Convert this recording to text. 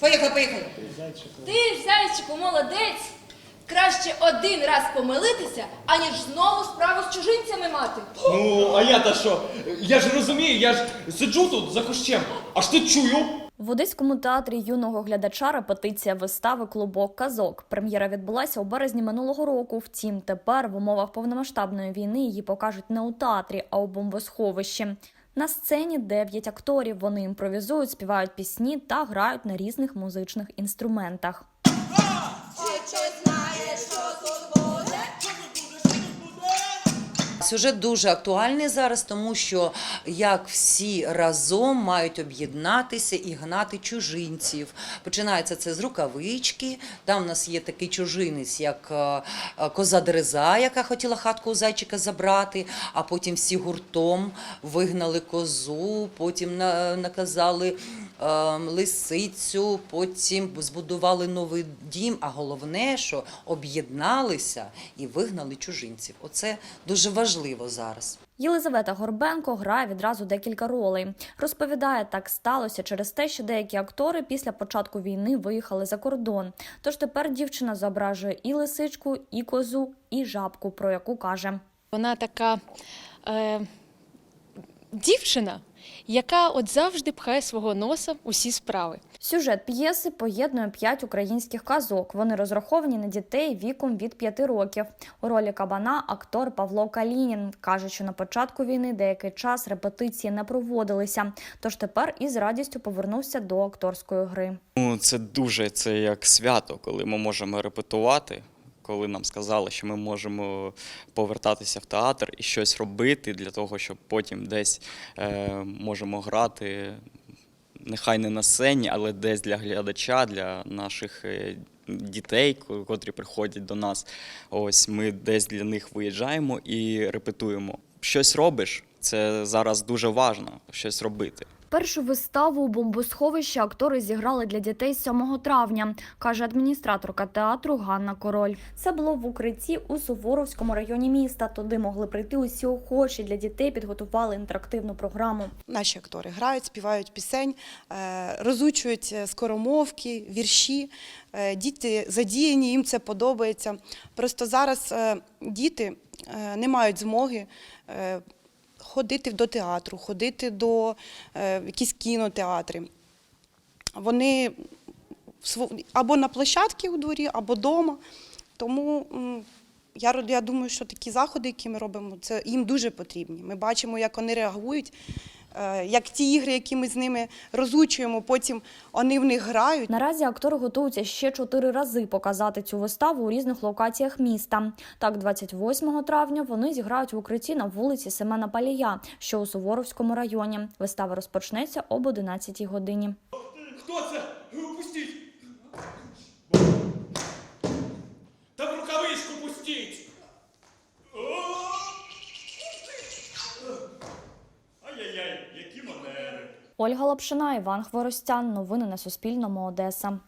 Поїхали, поїхали. Ти, зайчику, молодець. Краще один раз помилитися, аніж знову справу з чужинцями мати. Ну, а я та що? Я ж розумію, я ж сиджу тут за кущем, аж тут чую. В Одеському театрі юного глядача репетиція вистави Клубок казок. Прем'єра відбулася у березні минулого року. Втім, тепер в умовах повномасштабної війни її покажуть не у театрі, а у бомбосховищі. На сцені дев'ять акторів. Вони імпровізують, співають пісні та грають на різних музичних інструментах. Сюжет дуже актуальний зараз, тому що як всі разом мають об'єднатися і гнати чужинців. Починається це з рукавички. Там у нас є такий чужинець, як е, е, коза Дереза, яка хотіла хатку у зайчика забрати, а потім всі гуртом вигнали козу, потім наказали е, лисицю, потім збудували новий дім. А головне, що об'єдналися і вигнали чужинців. Оце дуже важливо зараз. Єлизавета Горбенко грає відразу декілька ролей. Розповідає, так сталося через те, що деякі актори після початку війни виїхали за кордон. Тож тепер дівчина зображує і лисичку, і козу, і жабку, про яку каже. Вона така е, дівчина, яка от завжди пхає свого носа в усі справи. Сюжет п'єси поєднує п'ять українських казок. Вони розраховані на дітей віком від п'яти років. У ролі кабана актор Павло Калінін каже, що на початку війни деякий час репетиції не проводилися. Тож тепер із радістю повернувся до акторської гри. Ну, це дуже це як свято, коли ми можемо репетувати. Коли нам сказали, що ми можемо повертатися в театр і щось робити для того, щоб потім десь е, можемо грати, нехай не на сцені, але десь для глядача, для наших е, дітей, котрі приходять до нас. Ось ми десь для них виїжджаємо і репетуємо. Щось робиш, це зараз дуже важливо, щось робити. Першу виставу у бомбосховищі актори зіграли для дітей 7 травня, каже адміністраторка театру Ганна Король. Це було в укритті у Суворовському районі міста. Туди могли прийти усі охочі. Для дітей підготували інтерактивну програму. Наші актори грають, співають пісень, е, розучують е, скоромовки, вірші. Е, Діти задіяні, їм це подобається. Просто зараз діти не мають змоги ходити до театру, ходити до е, якісь кінотеатри. Вони або на площадці у дворі, або вдома. Тому я, я думаю, що такі заходи, які ми робимо, це їм дуже потрібні. Ми бачимо, як вони реагують, як ті ігри, які ми з ними розучуємо, потім вони в них грають. Наразі актори готуються ще чотири рази показати цю виставу у різних локаціях міста. Так, 28 травня вони зіграють в укритті на вулиці Семена Палія, що у Суворовському районі. Вистава розпочнеться об 11 годині. Хто це? Ольга Лапшина, Іван Хворостян. Новини на Суспільному. Одеса.